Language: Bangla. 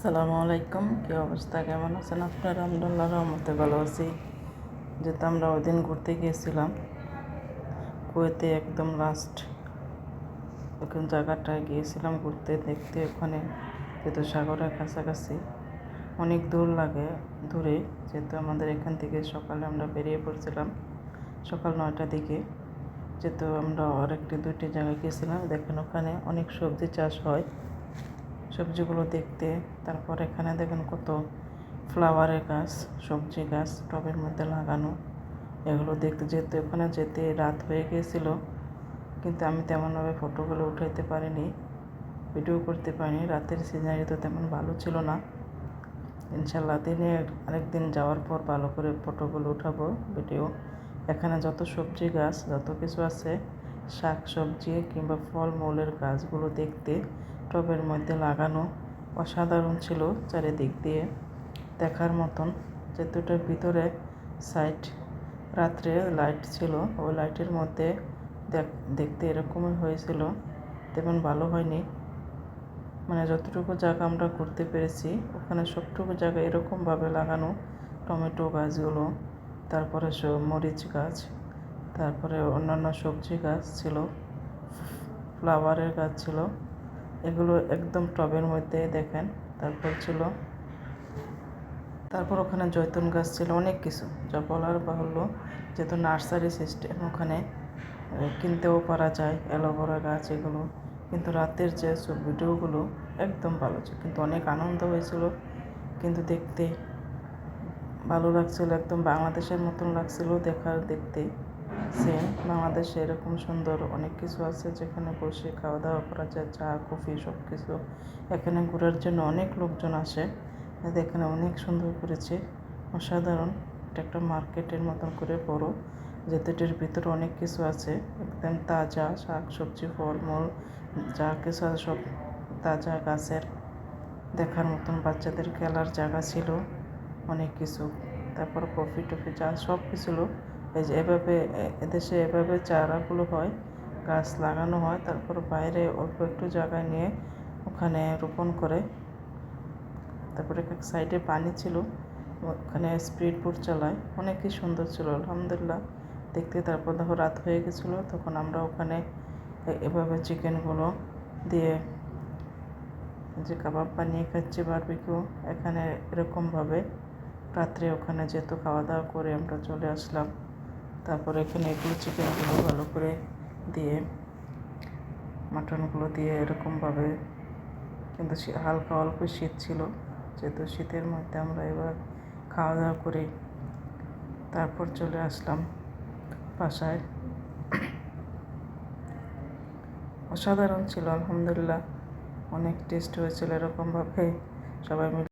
আসসালামু আলাইকুম, কী অবস্থা? কেমন আছেন আপনারা? আলহামদুলিল্লাহ, রহমতে ভালো আছি। যেহেতু আমরা ওই দিন ঘুরতে গিয়েছিলাম, কুয়েতে একদম লাস্ট ওখান জায়গাটায় গিয়েছিলাম ঘুরতে, দেখতে ওখানে, যেহেতু সাগরের কাছাকাছি। অনেক দূর লাগে, দূরে, যেহেতু আমাদের এখান থেকে সকালে আমরা বেরিয়ে পড়ছিলাম, সকাল নয়টার দিকে। যেহেতু আমরা আরেকটি, দুইটি জায়গায় গিয়েছিলাম, দেখেন ওখানে অনেক সবজি চাষ হয়। সবজিগুলো দেখতে, তারপর এখানে দেখেন কত ফ্লাওয়ারের গাছ, সবজি গাছ, টবের মধ্যে লাগানো। এগুলো দেখতে যেতে ওখানে যেতে রাত হয়ে গিয়েছিল, কিন্তু আমি তেমনভাবে ফটোগুলো উঠাইতে পারিনি, ভিডিও করতে পারিনি। রাতের সিনারি তো তেমন ভালো ছিল না। ইনশাল্লাহ দিনে আরেকদিন যাওয়ার পর ভালো করে ফটোগুলো উঠাবো, ভিডিও। এখানে যত সবজি গাছ, যত কিছু আছে, শাক সবজি কিংবা ফলমূলের গাছগুলো দেখতে টবের মধ্যে লাগানো অসাধারণ ছিল চারিদিক দিয়ে। দেখার মতন যে যেতুটার ভিতরে সাইড রাত্রে লাইট ছিল ওই লাইটের মধ্যে দেখতে এরকমই হয়েছিল। তেমন ভালো হয়নি। মানে যতটুকু জায়গা আমরা ঘুরতে পেরেছি, ওখানে সবটুকু জায়গা এরকমভাবে লাগানো। টমেটো গাছগুলো, তারপরে মরিচ গাছ, তারপরে অন্যান্য সবজি গাছ ছিল, ফ্লাওয়ারের গাছ ছিল। এগুলো একদম টবের মধ্যে দেখেন। তারপর ছিল, তারপর ওখানে জৈতুন গাছ ছিল, অনেক কিছু। যা বলার বাহুল্য যেহেতু নার্সারি সিস্টেম, ওখানে কিনতেও পারা যায়, অ্যালোভেরা গাছ এগুলো। কিন্তু রাতের যে সব ভিডিওগুলো একদম ভালো ছিল। কিন্তু অনেক আনন্দ হয়েছিল। কিন্তু দেখতে ভালো লাগছিল, একদম বাংলাদেশের মতন লাগছিল দেখার দেখতে। সেম বাংলাদেশে এরকম সুন্দর অনেক কিছু আছে যেখানে বসে খাওয়া দাওয়া করা যায়, চা, কফি সব কিছু এখানে ঘোরার জন্য অনেক লোকজন আসে। এখানে অনেক সুন্দর করেছে। অসাধারণ। এটা একটা মার্কেটের মতন করে বড়। যেটাটির ভিতরে অনেক কিছু আছে। একদম তাজা শাক, সবজি, ফলমূল, যা কিছু আছে সব তাজা গাছের। দেখার মতন বাচ্চাদের খেলার জায়গা ছিল। অনেক কিছু। তারপর কফি টফি চা সব কিছু এই যে এভাবে এদেশে এভাবে চারাগুলো হয়, গাছ লাগানো হয়, তারপর বাইরে অল্প একটু জায়গায় নিয়ে ওখানে রোপণ করে, তারপরে সাইডে পানি ছিল, ওখানে স্পিড বোট চালায়, অনেকই সুন্দর ছিল, আলহামদুলিল্লাহ। দেখতে তারপর দেখো রাত হয়ে গেছিল, তখন আমরা ওখানে এভাবে চিকেনগুলো দিয়ে যে কাবাব বানিয়ে খাচ্ছি বারবিকিউ এখানে এরকমভাবে রাত্রে ওখানে যেহেতু খাওয়া দাওয়া করে আমরা চলে আসলাম। তারপর এখানে এগুলো চিকেনগুলো ভালো করে দিয়ে, মাটনগুলো দিয়ে এরকমভাবে, কিন্তু হালকা অল্প শীত ছিল, যেহেতু শীতের মধ্যে আমরা এবার খাওয়া দাওয়া করি। তারপর চলে আসলাম বাসায়। অসাধারণ ছিল, আলহামদুলিল্লাহ। অনেক টেস্ট হয়েছিল এরকমভাবে। সবাই মিলে